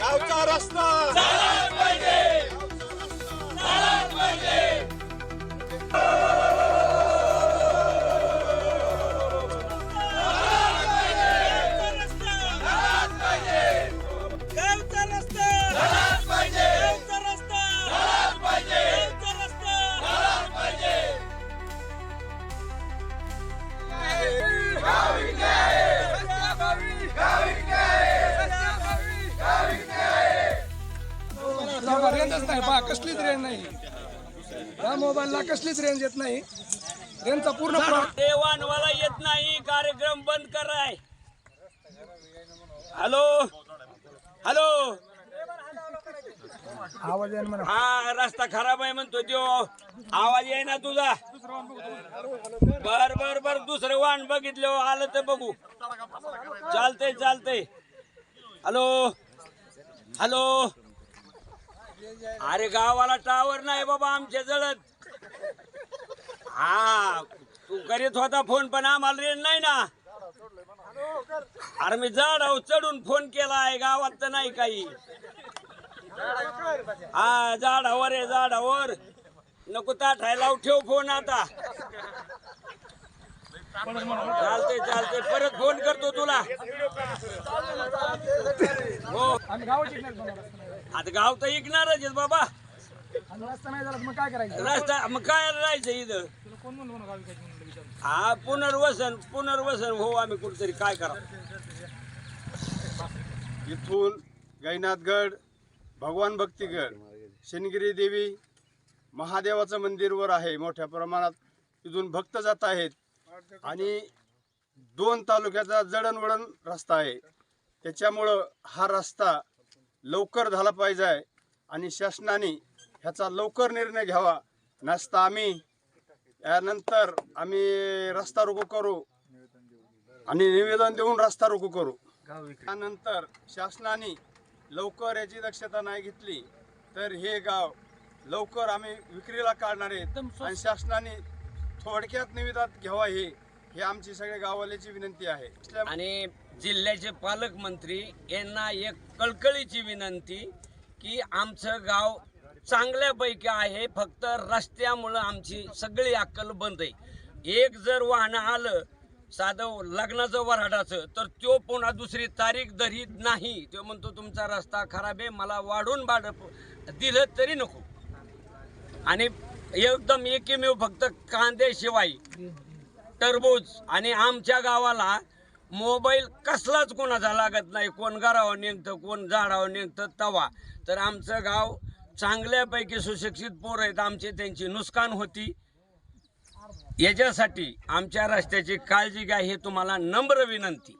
गावचा रस्ता रेंजच नाही पहा कसलीच रेंज नाही. या मोबाईलला कसलीच रेंज येत नाही. रेंजचा पूर्ण देवाणवाला येत नाही कार्यक्रम बंद कराय. हॅलो? हॅलो? आवाज हा रस्ता खराब आहे म्हणतो त्यो. आवाज आहे ना तुझा. बर बर बर दुसरं वाहन बघितलं आलं तर बघू. चालतंय चालतंय. हॅलो? हॅलो? अरे गावाला टावर नाही बाबा आमच्या जळत. हा तू करीत होता फोन पण आम्हाला रेंज नाही ना. अरे मी जाड आहो चढून फोन केला आहे गावात तर नाही काही. हा झाडावर आहे जाडावर नको ताठायला ठेव फोन आता. चालते चालते परत फोन करतो तुला. हो. आता गाव तर ऐकणारच आहे बाबा. रस्ता नाही झाला मग काय करायचं? रस्ता मग काय राहायचं इथं? तुला कोण म्हणून म्हणून गावी काय म्हणून विचारू हा पुनर्वसन पुनर्वसन. हो आम्ही कुठेतरी काय करा इथून गैनाथगड भगवान भक्तीगड शनिगिरी देवी महादेवाचं मंदिरवर आहे. मोठ्या प्रमाणात तिथून भक्त जात आहेत. आणि दोन तालुक्याचा जडणवडण रस्ता आहे. त्याच्यामुळं हा रस्ता लवकर झाला पाहिजे आहे आणि शासनाने ह्याचा लवकर निर्णय घ्यावा. नसता आम्ही यानंतर आम्ही रस्ता रोको करू आणि निवेदन देऊन रस्ता रोको करू. त्यानंतर शासनाने लवकर याची दक्षता नाही घेतली तर हे गाव लवकर आम्ही विक्रीला काढणार आहेत आणि शासनाने थोडक्यात निविदात घ्यावा हे हे आमची सगळ्या गाववाल्याची विनंती आहे. आणि जिल्ह्याचे पालकमंत्री यांना एक कळकळीची विनंती की आमचं गाव चांगल्यापैकी आहे फक्त रस्त्यामुळं आमची सगळी अक्कल बंद आहे. एक जर वाहनं आलं साधं लग्नाचं वराडाचं तर तो पुन्हा दुसरी तारीख धरीत नाही. तो म्हणतो तुमचा रस्ता खराब आहे मला वाढून बाड दिलं तरी नको. आणि एकदम एकमेव फक्त कांद्याशिवाय टरबूज आणि आमच्या गावाला मोबाईल कसलाच कोणाचा लागत नाही. कोण घरावर निघतं कोण झाडावर निघतं तवा. तर आमचं गाव चांगल्यापैकी सुशिक्षित पोर आहेत. आमची त्यांची नुकसान होती. याच्यासाठी आमच्या रस्त्याची काळजी घ्या हे तुम्हाला नम्र विनंती.